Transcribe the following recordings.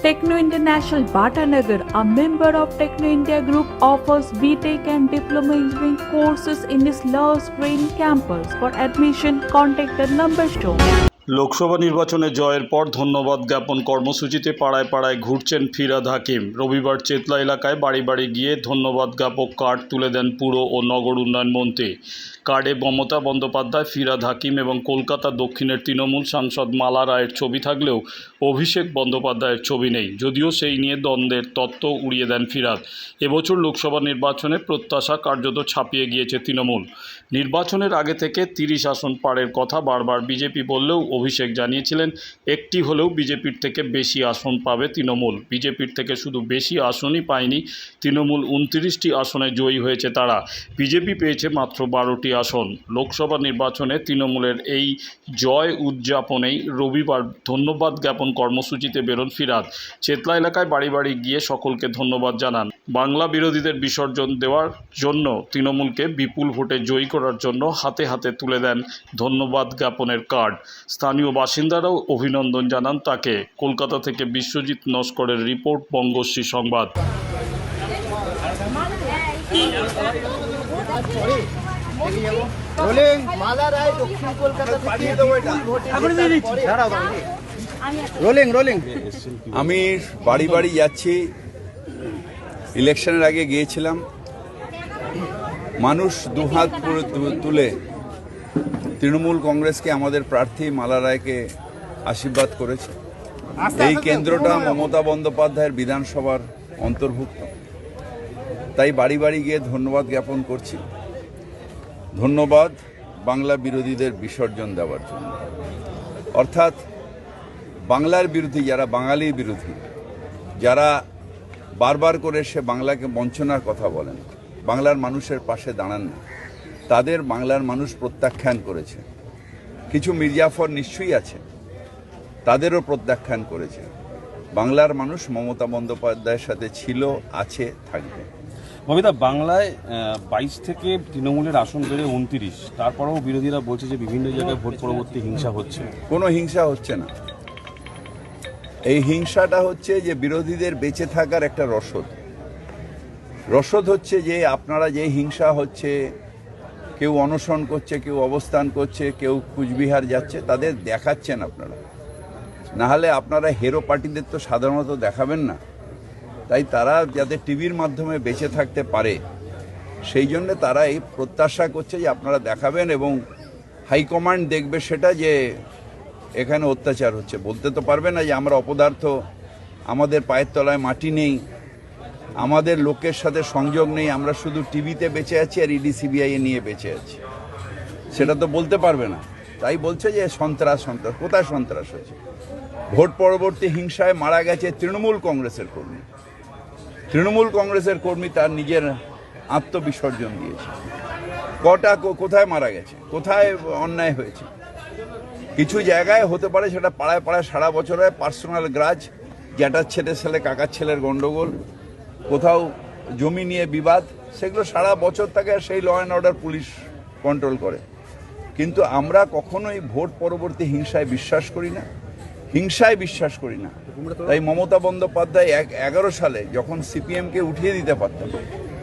Techno International Bhatanagar, a member of Techno India Group, offers BTEC and Diploma Engineering courses in its Love Green campus. For admission, contact the number shown. Lok Sabha নির্বাচনে জয়ের পর ধন্যবাদ জ্ঞাপন কর্মসূচিতে পাড়ায় পাড়ায় ঘুরছেন ফিরাদ হাকিম রবিবার চেতলা এলাকায় বাড়ি বাড়ি গিয়ে ধন্যবাদ জ্ঞাপক কার্ড তুলে দেন পুর ও নগর উন্নয়ন মন্ত্রী কার্ডে মমতা বন্দ্যোপাধ্যায়, ফিরাদ হাকিম এবং কলকাতা দক্ষিণের তৃণমূল সাংসদ মালা রায়ের ছবি থাকলেও অভিষেক বন্দ্যোপাধ্যায়ের ছবি নেই। যদিও সেই নিয়ে দ্বন্দ্বের তত্ত্ব উড়িয়ে দেন ফিরাদ। এবছর লোকসভা নির্বাচনে প্রত্যাশা কার্যত ছাপিয়ে গিয়েছে তৃণমূল। নির্বাচনের আগে থেকে তিরিশ আসন পাড়ের কথা বারবার বিজেপি বললেও অভিষেক জানিয়েছিলেন, একটি হলেও বিজেপির থেকে বেশি আসন পাবে তৃণমূল। বিজেপির থেকে শুধু বেশি আসনই পায়নি, তৃণমূল উনত্রিশটি আসনে জয়ী হয়েছে তারা। বিজেপি পেয়েছে মাত্র বারোটি আসন লোকসভা নির্বাচনে তৃণমূলের এই জয় উদযাপনেই রবিবার ধন্যবাদ জ্ঞাপন কর্মসূচিতে বেরোন ফিরাদ। চেতলা এলাকায় বাড়ি বাড়ি গিয়ে সকলকে ধন্যবাদ জানান। বাংলা বিরোধীদের বিসর্জন দেওয়ার জন্য তৃণমূলকে বিপুল ভোটে জয়ী করার জন্য হাতে হাতে তুলে দেন ধন্যবাদ জ্ঞাপনের কার্ড। স্থানীয় বাসিন্দারাও অভিনন্দন জানান তাকে। কলকাতা থেকে বিশ্বজিৎ নস্করের রিপোর্ট, বঙ্গশ্রী সংবাদ। মালা রায় দক্ষিণ কলকাতা থেকে রোলিং রোলিং আমি বাড়ি বাড়ি যাচ্ছি। ইলেকশনের আগে গিয়েছিলাম। মানুষ দুহাত তুলে তৃণমূল কংগ্রেসকে আমাদের প্রার্থী মালা রায়কে আশীর্বাদ করেছে। এই কেন্দ্রটা মমতা বন্দ্যোপাধ্যায়ের বিধানসভার অন্তর্ভুক্ত। তাই বাড়ি বাড়ি গিয়ে ধন্যবাদ জ্ঞাপন করছি। ধন্যবাদ বাংলা বিরোধীদের বিসর্জন দেওয়ার জন্য। অর্থাৎ বাংলার বিরোধী যারা বাঙালির বিরোধী, যারা বারবার করে সে বাংলাকে বঞ্চনার কথা বলেন, বাংলার মানুষের পাশে দাঁড়ান না, তাদের বাংলার মানুষ প্রত্যাখ্যান করেছে। কিছু মির্জাফর নিশ্চয়ই আছে তাদেরও প্রত্যাখ্যান করেছে। বাংলার মানুষ মমতা বন্দ্যোপাধ্যায়ের সাথে ছিল, আছে, থাকবে। ববিতা, বাংলায় বাইশ থেকে তৃণমূলের আসন বেড়ে উনত্রিশ। তারপরেও বিরোধীরা বলছে যে বিভিন্ন জায়গায় ভোট পরবর্তী হিংসা হচ্ছে। কোনো হিংসা হচ্ছে না। এই হিংসাটা হচ্ছে যে বিরোধীদের বেঁচে থাকার একটা রসদ। রসদ হচ্ছে যে আপনারা যে হিংসা হচ্ছে, কেউ অনশন করছে, কেউ অবস্থান করছে, কেউ কুচবিহার যাচ্ছে, তাদের দেখাচ্ছেন আপনারা। নাহলে আপনারা হেরো পার্টিদের তো সাধারণত দেখাবেন না। তাই তারা যাতে টিভির মাধ্যমে বেঁচে থাকতে পারে, সেই জন্য তারা এই প্রত্যাশা করছে যে আপনারা দেখাবেন এবং হাইকমান্ড দেখবে সেটা যে এখানে অত্যাচার হচ্ছে। বলতে তো পারবে না যে আমরা অপদার্থ, আমাদের পায়ের তলায় মাটি নেই, আমাদের লোকের সাথে সংযোগ নেই, আমরা শুধু টিভিতে বেঁচে আছি আর ইডি, সিবিআই নিয়ে বেঁচে আছি। সেটা তো বলতে পারবে না। তাই বলছে যে সন্ত্রাস সন্ত্রাস, কোথায় সন্ত্রাস হচ্ছে? ভোট পরবর্তী হিংসায় মারা গেছে তৃণমূল কংগ্রেসের কর্মী। তৃণমূল কংগ্রেসের কর্মী তার নিজের আত্মবিসর্জন দিয়েছে। কটা কোথায় মারা গেছে? কোথায় অন্যায় হয়েছে? কিছু জায়গায় হতে পারে সেটা পাড়ায় পাড়ায় সারা বছর পার্সোনাল গ্রাজ, জ্যাঠার ছেলে ছেলে, কাকার ছেলের গন্ডগোল, কোথাও জমি নিয়ে বিবাদ, সেগুলো সারা বছর থাকে সেই law and order police control করে। কিন্তু আমরা কখনোই ভোট পরবর্তী হিংসায় বিশ্বাস করি না। হিংসায় বিশ্বাস করি না। তাই মমতা বন্দ্যোপাধ্যায় এক এগারো সালে যখন সিপিএমকে উঠিয়ে দিতে পারতাম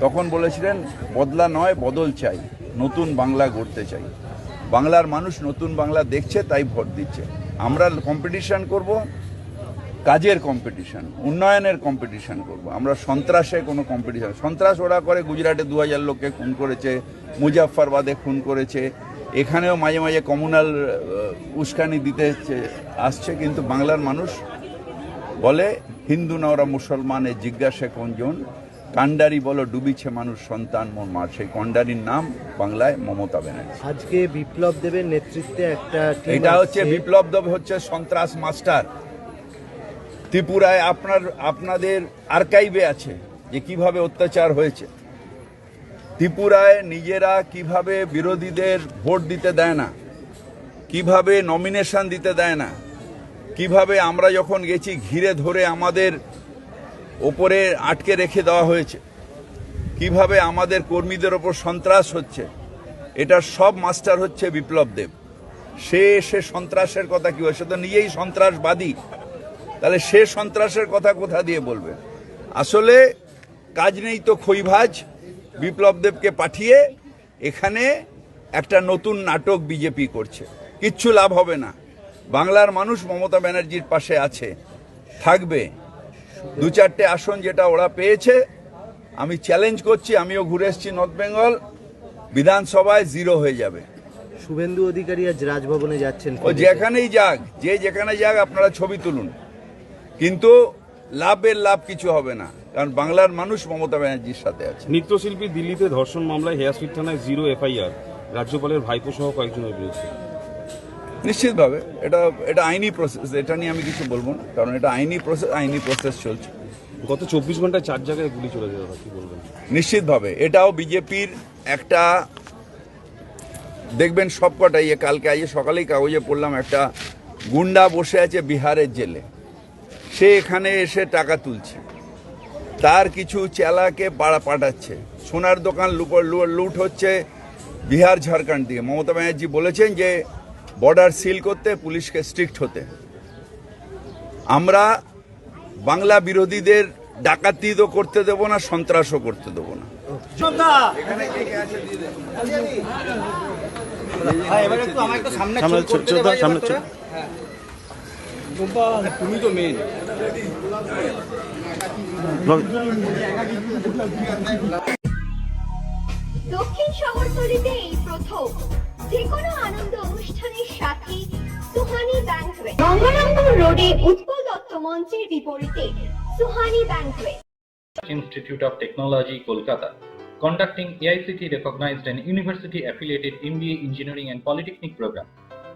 তখন বলেছিলেন বদলা নয় বদল চাই। নতুন বাংলা গড়তে চাই। বাংলার মানুষ নতুন বাংলা দেখছে তাই ভোট দিচ্ছে। আমরা কম্পিটিশন করব কাজের কম্পিটিশন উন্নয়নের কম্পিটিশন করব। আমরা সন্ত্রাসে কোনো কম্পিটিশন সন্ত্রাস ওরা করে গুজরাটে দু হাজার লোককে খুন করেছে মুজাফরবাদে খুন করেছে। এখানেও মাঝে মাঝে কমিউনাল উস্কানি দিতে আসছে কিন্তু বাংলার মানুষ বলে হিন্দু না ওরা মুসলমানে জিজ্ঞাসা কোনজন কান্ডারি বলো ডুবিছে মানুষ সন্তান মোর মার। সেই কন্ডারির নাম বাংলায় মমতা ব্যানার্জি। আজকে বিপ্লব দেবের নেতৃত্বে একটা এটা হচ্ছে বিপ্লব দেব হচ্ছে সন্ত্রাস মাস্টার। ত্রিপুরায় আপনার আপনাদের আর্কাইভে আছে যে কীভাবে অত্যাচার হয়েছে। ত্রিপুরায় নিজেরা কীভাবে বিরোধীদের ভোট দিতে দেয় না? কীভাবে নমিনেশন দিতে দেয় না? কীভাবে আমরা যখন গেছি, ঘিরে ধরে আমাদের ওপরে আটকে রেখে দেওয়া হয়েছে? কীভাবে আমাদের কর্মীদের ওপর সন্ত্রাস হচ্ছে? এটার সব মাস্টার হচ্ছে বিপ্লব দেব। সে সে সন্ত্রাসের কথা কি বলে? সে তো নিজেই সন্ত্রাসবাদী। তাহলে সে সন্ত্রাসের কথা কোথা দিয়ে বলবে? আসলে কাজ নেই তো খৈভাজ। বিপ্লব দেবকে পাঠিয়ে এখানে একটা নতুন নাটক বিজেপি করছে। কিচ্ছু লাভ হবে না। বাংলার মানুষ মমতা ব্যানার্জির পাশে আছে। থাকবে। দু চারটে আসন যেটা ওরা পেয়েছে আমি চ্যালেঞ্জ করছি আমিও ঘুরে এসেছি নর্থ বেঙ্গল বিধানসভায় জিরো হয়ে যাবে। শুভেন্দু অধিকারী আজ রাজভবনে যাচ্ছেন ও যেখানেই যাক যে যেখানে যাক আপনারা ছবি তুলুন। কিন্তু লাভের লাভ কিছু হবে না। কারণ বাংলার মানুষ মমতা ব্যানার্জির সাথে আছে। নৃত্যশিল্পী দিল্লিতে ধর্ষণ মামলায় হেয়ারস্ট্রিট থানায় জিরো এফআইআর। রাজ্যপালের ভাইপো সহ কয়েকজনের বিরুদ্ধে নিশ্চিতভাবে এটা এটা আইনি প্রসেস এটা নিয়ে আমি কিছু বলব না কারণ এটা আইনি প্রসেস আইনি প্রসেস চলছে। গত চব্বিশ ঘন্টায় চার জায়গায় গুলি চলে যাওয়া কি বলবেন? নিশ্চিতভাবে এটাও বিজেপির একটা দেখবেন সবকটাই এ কালকে আজ সকালেই কাগজে পড়লাম একটা গুন্ডা বসে আছে বিহারের জেলে। সে এখানে এসে টাকা তুলছে। তার কিছু চেলাকে পাড়া পাঠাচ্ছে। সোনার দোকান লুট হচ্ছে বিহার ঝাড়খণ্ড দিয়ে। মমতা ব্যানার্জি বলেছেন যে বর্ডার সিল করতে পুলিশকে স্ট্রিক্ট হতে। আমরা বাংলা বিরোধীদের ডাকাতি তো করতে দেবো না সন্ত্রাসও করতে দেবো না। তুমি তো মেন দক্ষিণ শহরতলিতে এই প্রথম। যে কোনো আনন্দ অনুষ্ঠানের সাথে সুহানি ব্যাংক রোডে উৎপল দত্ত মঞ্চের বিপরীতে Suhani bank institute of technology Kolkata conducting AICT recognized and university affiliated MBA engineering and polytechnic program